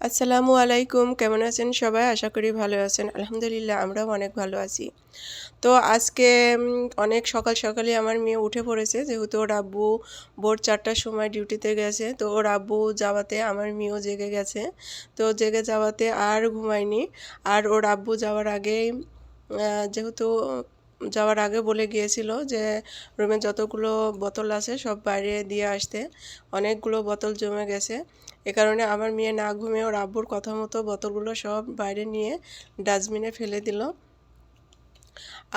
আসসালামু আলাইকুম, কেমন আছেন সবাই? আশা করি ভালো আছেন। আলহামদুলিল্লাহ, আমরাও অনেক ভালো আছি। তো আজকে অনেক সকাল সকালে আমার মেয়ে উঠে পড়েছে, যেহেতু ওর আব্বু ভোর চারটার সময় ডিউটিতে গেছে। তো ওর আব্বু যাওয়াতে আমার মেয়েও জেগে গেছে। তো জেগে যাওয়াতে আর ঘুমায়নি। আর ওর আব্বু যাওয়ার আগেই যেহেতু যাওয়ার আগে বলে গিয়েছিল যে, রুমে যতগুলো বোতল আছে সব বাইরে দিয়ে আসতে। অনেকগুলো বোতল জমে গেছে। এ কারণে আমার মেয়ে না ঘুমিয়ে ওর আব্বুর কথা মতো বোতলগুলো সব বাইরে নিয়ে ডাস্টবিনে ফেলে দিল।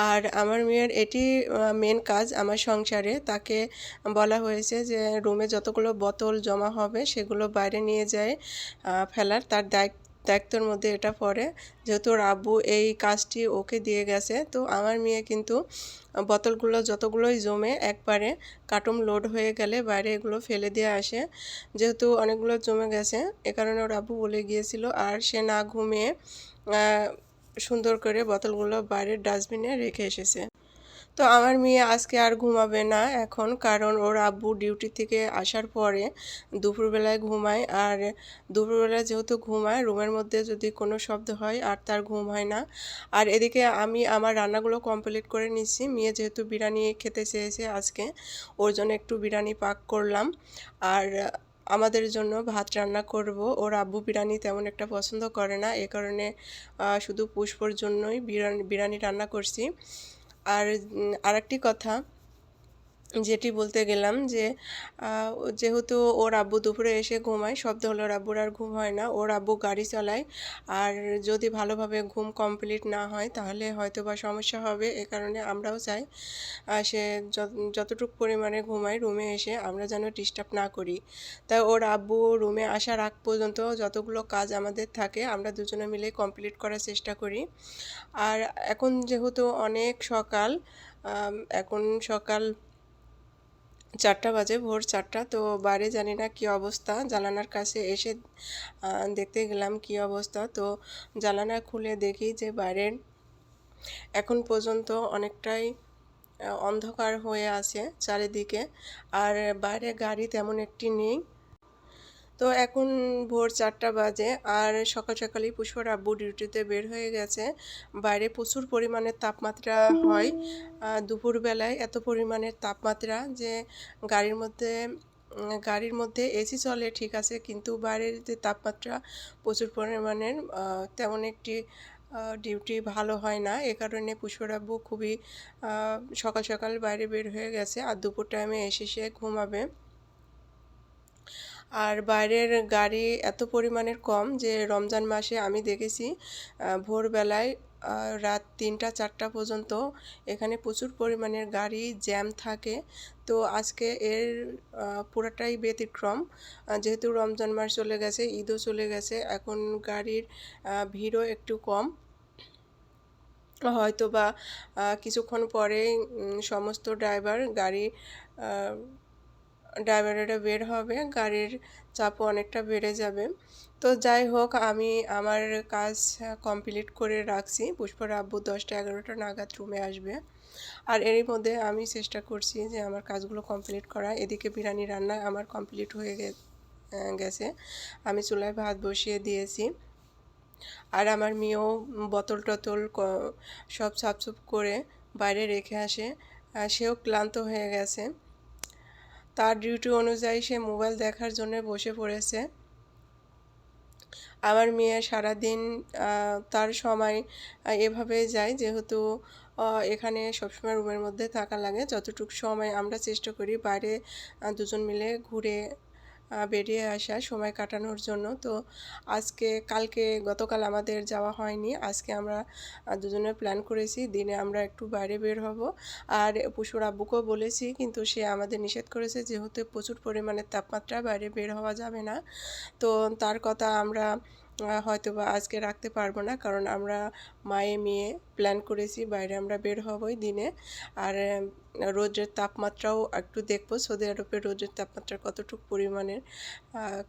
আর আমার মেয়ের এটি মেন কাজ আমার সংসারে। তাকে বলা হয়েছে যে রুমে যতগুলো বোতল জমা হবে সেগুলো বাইরে নিয়ে যায় ফেলার। তার দায়িত্ব দায়িত্বর মধ্যে এটা পড়ে। যেহেতু ওর আব্বু এই কাজটি ওকে দিয়ে গেছে, তো আমার মেয়ে কিন্তু বোতলগুলো যতগুলোই জমে একবারে কার্টুন লোড হয়ে গেলে বাইরে এগুলো ফেলে দিয়ে আসে। যেহেতু অনেকগুলো জমে গেছে, এ কারণে ওর আব্বু বলে গিয়েছিল, আর সে না ঘুমিয়ে সুন্দর করে বোতলগুলো বাইরের ডাস্টবিনে রেখে এসেছে। তো আমার মেয়ে আজকে আর ঘুমাবে না এখন, কারণ ওর আব্বু ডিউটি থেকে আসার পরে দুপুরবেলায় ঘুমায়। আর দুপুরবেলায় যেহেতু ঘুমায়, রুমের মধ্যে যদি কোনো শব্দ হয়, আর তার ঘুম হয় না। আর এদিকে আমি আমার রান্নাগুলো কমপ্লিট করে নিচ্ছি। মেয়ে যেহেতু বিরিয়ানি খেতে চেয়েছে আজকে, ওর জন্য একটু বিরিয়ানি পাক করলাম। আর আমাদের জন্য ভাত রান্না করব। ওর আব্বু বিরিয়ানি তেমন একটা পছন্দ করে না, এ কারণে শুধু পুষ্পর জন্যই বিরিয়ানি বিরিয়ানি রান্না করছি। আর আরেকটি কথা যেটি বলতে গেলাম যে যেহেতু ওর আব্বু দুপুরে এসে ঘুমায়, শব্দ হলে আব্বুর আর ঘুম হয় না, ওর আব্বু গাড়ি চালায়, আর যদি ভালোভাবে ঘুম কমপ্লিট না হয়, তাহলে হয়তো বা সমস্যা হবে, এ কারণে আমরাও চাই সে যত- যতটুকু পরিমাণে ঘুমায় রুমে এসে আমরা যেন ডিস্টার্ব না করি। তাই ওর আব্বু রুমে আসার আগ পর্যন্ত যতগুলো কাজ আমাদের থাকে, আমরা দুজনে মিলে কমপ্লিট করার চেষ্টা করি। আর এখন যেহেতু অনেক সকাল এখন সকাল চারটা বাজে, ভোর চারটা। তো বাইরে জানি না কী অবস্থা। জানালার কাছে এসে দেখতে গেলাম কি অবস্থা। তো জানালা খুলে দেখি যে বাইরের এখন পর্যন্ত অনেকটাই অন্ধকার হয়ে আছে চারিদিকে। আর বাইরে গাড়ি তেমন একটি নেই। তো এখন ভোর চারটা বাজে আর সকাল সকালই পুষ্পর আব্বু ডিউটিতে বের হয়ে গেছে। বাইরে প্রচুর পরিমাণের তাপমাত্রা হয়। দুপুরবেলায় এত পরিমাণের তাপমাত্রা যে গাড়ির মধ্যে গাড়ির মধ্যে এসি চলে ঠিক আছে, কিন্তু বাইরের যে তাপমাত্রা প্রচুর পরিমাণের তেমন একটি ডিউটি ভালো হয় না। এ কারণে পুষ্পর আব্বু খুবই সকাল সকাল বাইরে বের হয়ে গেছে আর দুপুর টাইমে এসে সে ঘুমাবে। আর বাইরের গাড়ি এত পরিমাণের কম যে রমজান মাসে আমি দেখেছি ভোরবেলায় রাত তিনটা, চারটা পর্যন্ত এখানে প্রচুর পরিমাণের গাড়ি জ্যাম থাকে। তো আজকে এর পুরাটাই ব্যতিক্রম। যেহেতু রমজান মাস চলে গেছে, ঈদও চলে গেছে, এখন গাড়ির ভিড়ও একটু কম। হয়তো বা কিছুক্ষণ পরে সমস্ত ড্রাইভার গাড়ি ড্রাইভারেরা বের হবে, গাড়ির চাপও অনেকটা বেড়ে যাবে। তো যাই হোক, আমি আমার কাজ কমপ্লিট করে রাখছি। পুষ্পর আব্বু দশটা এগারোটা নাগাদ রুমে আসবে। আর এরই মধ্যে আমি চেষ্টা করছি যে আমার কাজগুলো কমপ্লিট করা। এদিকে বিরিয়ানি রান্না আমার কমপ্লিট হয়ে গেছে। আমি চুলায় ভাত বসিয়ে দিয়েছি। আর আমার মেয়েও বোতল টতল সব সাফসুফ করে বাইরে রেখে আসে। সেও ক্লান্ত হয়ে গেছে। তার ডিউটি অনুযায়ী সে মোবাইল দেখার জন্য বসে পড়েছে। আমার মেয়ে সারাদিন তার সময় এভাবে যায়। যেহেতু এখানে সবসময় রুমের মধ্যে থাকা লাগে, যতটুকু সময় আমরা চেষ্টা করি বাইরে দুজন মিলে ঘুরে বেরিয়ে আসা, সময় কাটানোর জন্য। তো আজকে, কালকে গতকাল আমাদের যাওয়া হয়নি। আজকে আমরা দুজনে প্ল্যান করেছি। দিনে আমরা একটু বাইরে বের হব। আর পশুর আব্বুকেও বলেছি, কিন্তু সে আমাদের নিষেধ করেছে যেহেতু প্রচুর পরিমাণে তাপমাত্রা বাইরে বের হওয়া যাবে না। তো তার কথা আমরা হয়তো বা আজকে রাখতে পারব না, কারণ আমরা মায়ে মেয়ে প্ল্যান করেছি, বাইরে আমরা বের হবই দিনে। আর রোদের তাপমাত্রাও একটু দেখব, সৌদি আরবের রোদের তাপমাত্রা কতটুকু পরিমাণের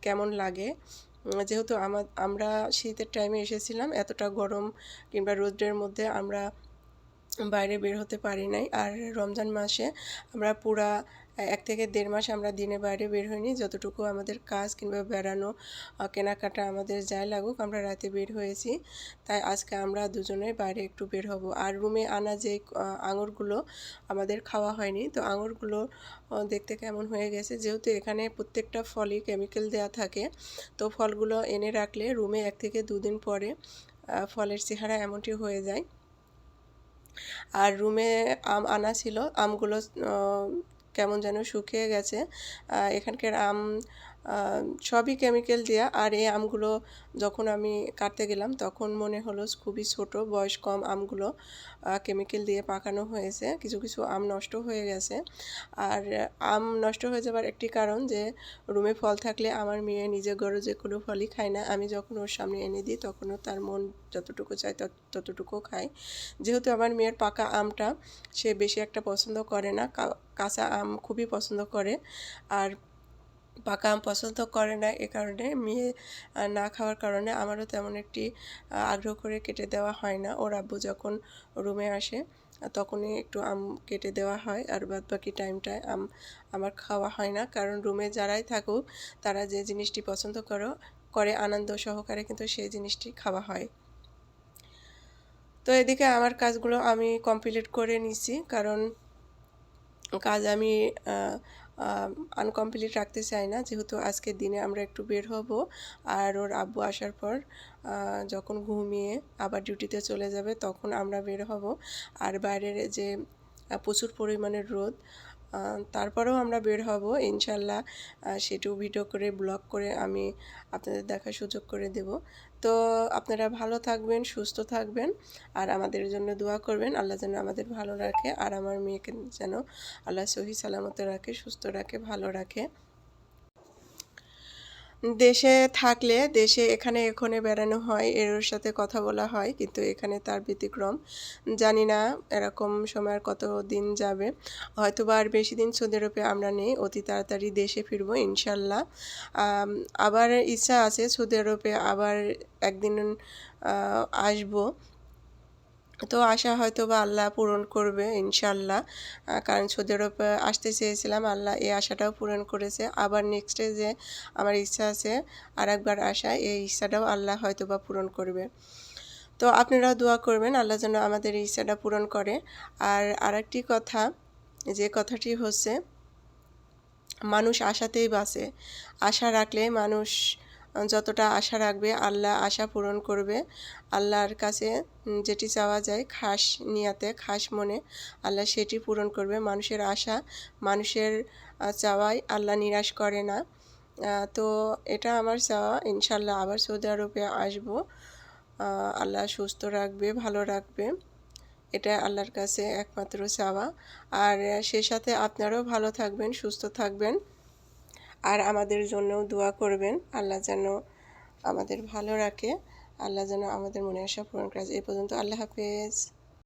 কেমন লাগে। যেহেতু আমা- আমরা শীতের টাইমে এসেছিলাম, এতটা গরম কিংবা রোদ্রের মধ্যে আমরা বাইরে বের হতে পারি নাই। আর রমজান মাসে আমরা পুরা এক থেকে দেড় মাস আমরা দিনে বাইরে বের হইনি। যতটুকু আমাদের কাজ কিংবা বেড়ানো কেনাকাটা আমাদের যাই লাগুক, আমরা রাতে বের হয়েছি। তাই আজকে আমরা দুজনে বাইরে একটু বের হব। আর রুমে আনা যে আঙুরগুলো আমাদের খাওয়া হয়নি, তো আঙুরগুলো দেখতে কেমন হয়ে গেছে। যেহেতু এখানে প্রত্যেকটা ফলই কেমিক্যাল দেওয়া থাকে, তো ফলগুলো এনে রাখলে রুমে এক থেকে দুদিন পরে ফলের চেহারা এমনটি হয়ে যায়। আর রুমে আম আনা ছিল, আমগুলো কেমন যেন শুকিয়ে গেছে। এখানকার আম সবই কেমিক্যাল দেওয়া আর এই আমগুলো যখন আমি কাটতে গেলাম, তখন মনে হলো খুবই ছোট, বয়স কম আমগুলো কেমিক্যাল দিয়ে পাকানো হয়েছে। কিছু কিছু আম নষ্ট হয়ে গেছে। আর আম নষ্ট হয়ে যাবার একটি কারণ যে রুমে ফল থাকলে আমার মেয়ে নিজের ঘরে যে কোনো ফলই খায় না। আমি যখন ওর সামনে এনে দিই তখনও তার মন যতটুকু তত- ততটুকু খায়। যেহেতু আমার মেয়ের পাকা আমটা সে বেশি একটা পছন্দ করে না কাঁচা আম খুবই পছন্দ করে। আর পাকা আম পছন্দ করে না এ কারণে মেয়ে না খাওয়ার কারণে আমারও তেমন একটি আগ্রহ করে কেটে দেওয়া হয় না। ওর আব্বু যখন রুমে আসে তখনই একটু আম কেটে দেওয়া হয় আর বাদ বাকি টাইমটায় আম, আমার খাওয়া হয় না। কারণ রুমে যারাই থাকুক, তারা যে জিনিসটি পছন্দ করো, করে আনন্দ সহকারে কিন্তু সেই জিনিসটি খাওয়া হয়। তো এদিকে আমার কাজগুলো আমি কমপ্লিট করে নিছি। কারণ কাজ আমি আনকমপ্লিট রাখতে চাই না। যেহেতু আজকের দিনে আমরা একটু বের হব আর ওর আব্বু আসার পর যখন ঘুমিয়ে আবার ডিউটিতে চলে যাবে, তখন আমরা বের হব। আর বাইরের যে প্রচুর পরিমাণের রোদ তারপরেও আমরা বের হব। ইনশাল্লাহ সেটাও ভিডিও করে ব্লগ করে আমি আপনাদের দেখার সুযোগ করে দেব। তো আপনারা ভালো থাকবেন, সুস্থ থাকবেন আর আমাদের জন্য দোয়া করবেন। আল্লাহ যেন আমাদের ভালো রাখে আর আমার মেয়েকে যেন আল্লাহ সহি সালামত রাখে, সুস্থ রাখে, ভালো রাখে। দেশে থাকলে দেশে এখানে এখানে বেড়ানো হয়, এর সাথে কথা বলা হয়, কিন্তু এখানে তার ব্যতিক্রম। জানি না এরকম সময় কত দিন যাবে। হয়তো বা আর বেশি দিন সৌদি আরবে আমরা নেই, অতি তাড়াতাড়ি দেশে ফিরবো, ইনশাল্লাহ। আবার ইচ্ছা আছে সৌদি আরবে আবার একদিন আসব। তো আশা হয়তো বা আল্লাহ পূরণ করবে ইনশাল্লাহ কারণ সৌদি আরব আসতে চেয়েছিলাম, আল্লাহ এই আশাটাও পূরণ করেছে। আবার নেক্সটে যে আমার ইচ্ছা আছে আর একবার আসা এই ইচ্ছাটাও আল্লাহ হয়তো বা পূরণ করবে। তো আপনারাও দোয়া করবেন, আল্লাহ যেন আমাদের এই ইচ্ছাটা পূরণ করে। আর আরেকটি কথা, যে কথাটি হচ্ছে, মানুষ আশাতেই বাঁচে। আশা রাখলে মানুষ যতটা আশা রাখবে, আল্লাহ আশা পূরণ করবে। আল্লাহর কাছে যেটি চাওয়া যায়, খাস নিয়াতে, খাস মনে আল্লাহ সেটি পূরণ করবে। মানুষের আশা, মানুষের চাওয়াই আল্লাহ নিরাশ করে না। তো এটা আমার চাওয়া। ইনশাল্লাহ আবার সৌদি আরবে আসব। আল্লাহ সুস্থ রাখবে, ভালো রাখবে। এটা আল্লাহর কাছে একমাত্র চাওয়া। আর সে সাথে আপনারাও ভালো থাকবেন, সুস্থ থাকবেন। আর আমাদের জন্যও দোয়া করবেন। আল্লাহ যেন আমাদের ভালো রাখে। আল্লাহ যেন আমাদের মনে আশা পূরণ করে। এ পর্যন্ত আল্লাহ হাফেজ।